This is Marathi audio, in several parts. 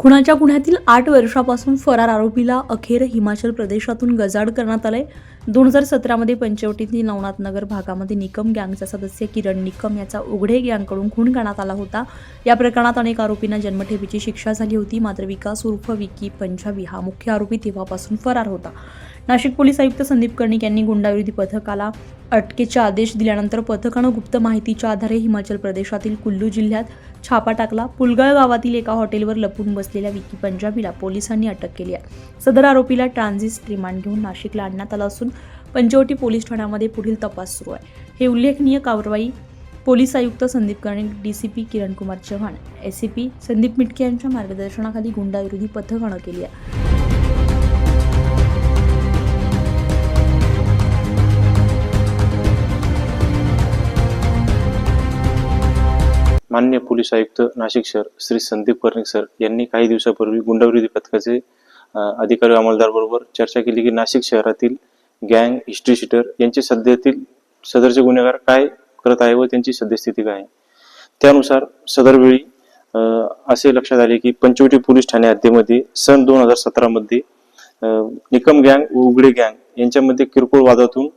खुणाच्या गुन्ह्यातील आठ वर्षापासून फरार आरोपीला अखेर हिमाचल प्रदेशातून गजाड करण्यात आलंय. दोन हजार सतरामध्ये पंचवटीतील नवनाथ नगर भागामध्ये निकम गँगचा सदस्य किरण निकम याचा उघडे गँगकडून खून करण्यात आला होता. या प्रकरणात अनेक आरोपींना जन्मठेपीची शिक्षा झाली होती. मात्र विकास उर्फ विकी पंजाबी हा मुख्य आरोपी तेव्हापासून फरार होता. नाशिक पोलीस आयुक्त संदीप कर्णिक यांनी गुंडाविरोधी पथकाला अटकेचे आदेश दिल्यानंतर पथकानं गुप्त माहितीच्या आधारे हिमाचल प्रदेशातील कुल्लू जिल्ह्यात छापा टाकला. पुलगाळ गावातील एका हॉटेलवर लपून बसलेल्या विकी पंजाबीला पोलिसांनी अटक केली आहे. सदर आरोपीला ट्रान्झिट रिमांड घेऊन नाशिकला आणण्यात आला असून पंचवटी पोलीस ठाण्यामध्ये पुढील तपास सुरू आहे. हे उल्लेखनीय कारवाई पोलीस आयुक्त Sandeep Karnik DCP Kiran Kumar Chavan A C P Sandeep Mitke यांच्या मार्गदर्शनाखाली गुंडाविरोधी पथकानं केली आहे. पोलीस आयुक्त नाशिक शहर श्री संदीप कर्णिक सर यांनी काही दिवसापूर्वी गुंडाविरोधी पथकाचे अधिकारी अंमलदार बरोबर चर्चा केली की नाशिक शहरातील गँग हिस्ट्री शीटर यांचे सध्यातील सदरचे गुन्हेगार काय करत आहे व त्यांची सद्यस्थिती काय आहे? त्यानुसार सदरवेळी असे लक्षात आले की पंचवटी पोलीस ठाणे हद्दीमध्ये सन दोन हजार सतरामध्ये निकम गँग व उघडे गँग यांच्यामध्ये किरकोळ वादातून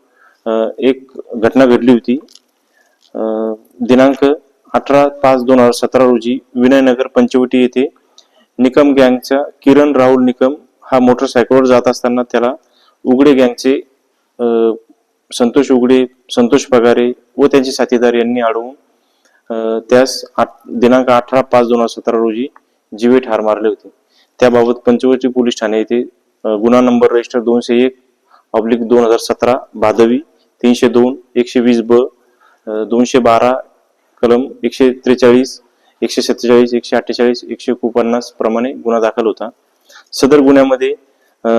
एक घटना घडली होती. दिनांक अठरा पाच दोन हजार सतरा रोजी विनयनगर पंचवटी येथे निकम गँगचा किरण राहुल निकम हा मोटरसायकलवर जात असताना त्याला उघडे गँगचे संतोष उघडे संतोष पगारे व त्यांचे साथीदार यांनी अडवून त्यास आठ- दिनांक अठरा पाच दोन हजार सतरा रोजी जीवे ठार मारले होते. त्याबाबत पंचवटी पोलीस ठाणे येथे गुन्हा नंबर रजिस्टर दोनशे एक ऑब्लिक दोन हजार सतरा भादवी तीनशे दोन एकशे वीस ब दोनशे बारा कलम एकशे त्रेचाळीस एकशे सत्तेचाळीस एकशे अठ्ठेचाळीस एकशे एकोणपन्नास प्रमाणे गुन्हा दाखल होता. सदर गुन्ह्यामध्ये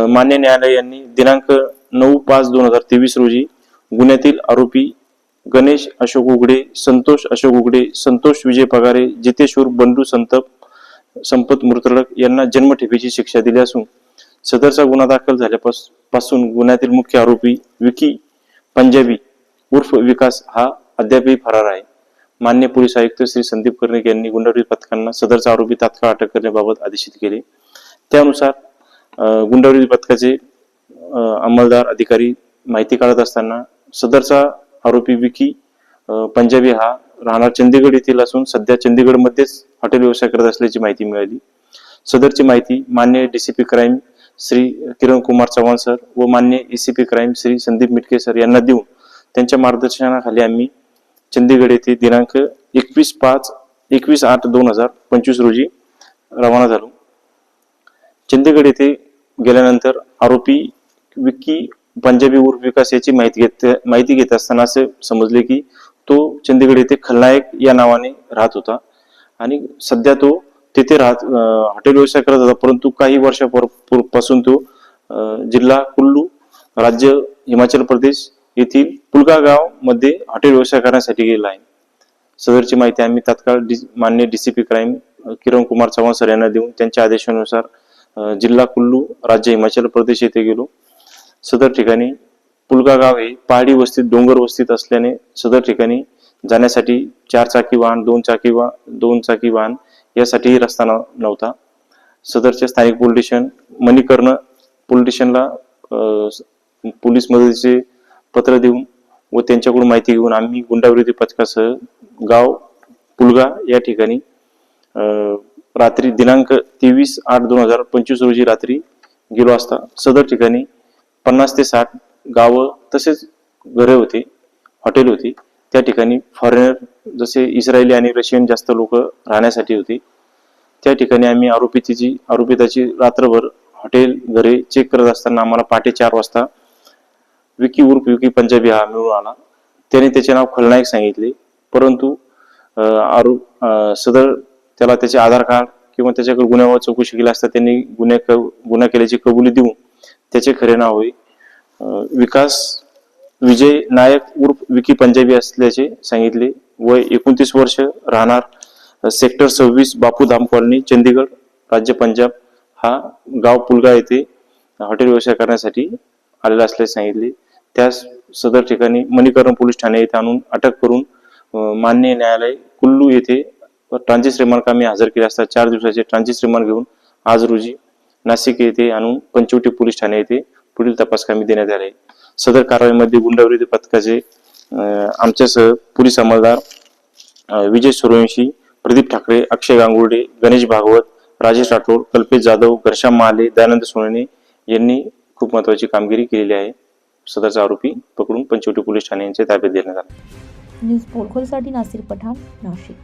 मान्य न्यायालय यांनी दिनांक नऊ पाच दोन हजार तेवीस रोजी गुन्ह्यातील आरोपी गणेश अशोक उघडे संतोष अशोक उघडे संतोष विजय पगारे जितेश्वर बंडू संतप संपत मृतडक यांना जन्मठेपेची शिक्षा दिली असून सदरचा गुन्हा दाखल झाल्यापासून गुन्ह्यातील मुख्य आरोपी विकी पंजाबी उर्फ विकास हा अद्यापही फरार आहे. मान्य पोलीस आयुक्त श्री संदीप कर्णिक यांनी गुंडाविरोधी पथकांना सदरचा आरोपी तात्काळ अटक करण्याबाबत आदेशित केले. त्यानुसार गुंडावरील पथकाचे अंमलदार अधिकारी माहिती काढत असताना सदरचा आरोपी विकी पंजाबी हा राहणार चंदीगड येथील असून सध्या चंदीगडमध्येच हॉटेल व्यवसाय करत असल्याची माहिती मिळाली. सदरची माहिती मान्य DCP crime Shri Kiran Kumar Chavan sir व मान्य ACP crime Shri Sandeep Mitke sir यांना देऊन त्यांच्या मार्गदर्शनाखाली आम्ही चंदीगड येथे दिनांक एकवीस पाच एकवीस आठ दोन हजार पंचवीस रोजी रवाना झालो. चंदीगड येथे गेल्यानंतर आरोपी विक्की पंजाबी उर्फ विकास याची माहिती घेत माहिती घेत असताना असे समजले की तो चंदीगड येथे खलनायक या नावाने राहत होता. आणि सध्या तो तिथे राहत हॉटेल व्यवसाय करत होता परंतु काही वर्षापासून तो जिल्हा कुल्लू राज्य हिमाचल प्रदेश येथील पुलगा गावमध्ये हॉटेल व्यवसाय करण्यासाठी गेला आहे. सदरची माहिती आम्ही तात्काळ डी, मान्य DCP crime Kiran Kumar Chavan sir यांना देऊन त्यांच्या आदेशानुसार जिल्हा कुल्लू राज्य हिमाचल प्रदेश येथे गेलो. सदर ठिकाणी पुलगा गाव हे पहाडी वस्तीत डोंगर वस्तीत असल्याने सदर ठिकाणी जाण्यासाठी चार चाकी वाहन दोन चाकी वा दोन चाकी वाहन यासाठीही रस्ता नव्हता. सदरच्या स्थानिक पोलीस स्टेशन मणिकर्ण पोलीस स्टेशनला पोलीस मदतीचे पत्र देऊन व त्यांच्याकडून माहिती घेऊन आम्ही गुंडाविरोधी पथकासह गाव पुलगा या ठिकाणी रात्री दिनांक तेवीस आठ दोन हजार पंचवीस रोजी रात्री गेलो असता. सदर ठिकाणी पन्नास ते साठ गावं तसेच घरे होते हॉटेल होती. त्या ठिकाणी फॉरेनर जसे इस्रायली आणि रशियन जास्त लोक राहण्यासाठी होते. त्या ठिकाणी आम्ही आरोपितीची आरोपिताची रात्रभर हॉटेल घरे चेक करत असताना आम्हाला पहाटे चार वाजता विकी उर्फ विकी पंजाबी हा मिळून आला. त्याने त्याचे नाव खलनायक सांगितले. परंतु अं, आरोप सदर त्याला त्याचे आधार कार्ड किंवा त्याच्याकडे गुन्ह्यावर चौकशी केली असता त्यांनी गुन्हे गुन्हा केल्याची कबुली देऊन त्याचे खरे नाव होय. विकास विजय नायक उर्फ विकी पंजाबी असल्याचे सांगितले. वय एकोणतीस वर्ष राहणार सेक्टर सव्वीस बापूधाम कॉलनी चंदीगड राज्य पंजाब. हा गाव पुलगा येथे हॉटेल व्यवसाय करण्यासाठी आलेला असल्याचे सांगितले. त्यास सदर ठिकाणी मणिकरण पोलीस ठाणे येथे आणून अटक करून मान्य न्यायालय कुल्लू येथे ट्रान्झिट रिमांड कामी हजर केले असता चार दिवसाचे ट्रान्झिट रिमांड घेऊन आज रोजी नाशिक येथे आणून पंचवटी पोलीस ठाणे येथे पुढील तपास कामी देण्यात आले. सदर कारवाईमध्ये गुंडाविरोधी पथकाचे आमच्यासह पोलीस अंमलदार विजय सूर्यवंशी प्रदीप ठाकरे अक्षय गांगुर्डे गणेश भागवत राजेश राठोड कल्पेश जाधव घर्षा महाले दयानंद सोनवणे यांनी खूप महत्वाची कामगिरी केलेली आहे. सदरचा आरोपी पकडून पंचवटी पोलीस ठाणे यांच्या ताब्यात देण्यात आला. न्यूज पोलखोलसाठी नासिर पठाण नाशिक.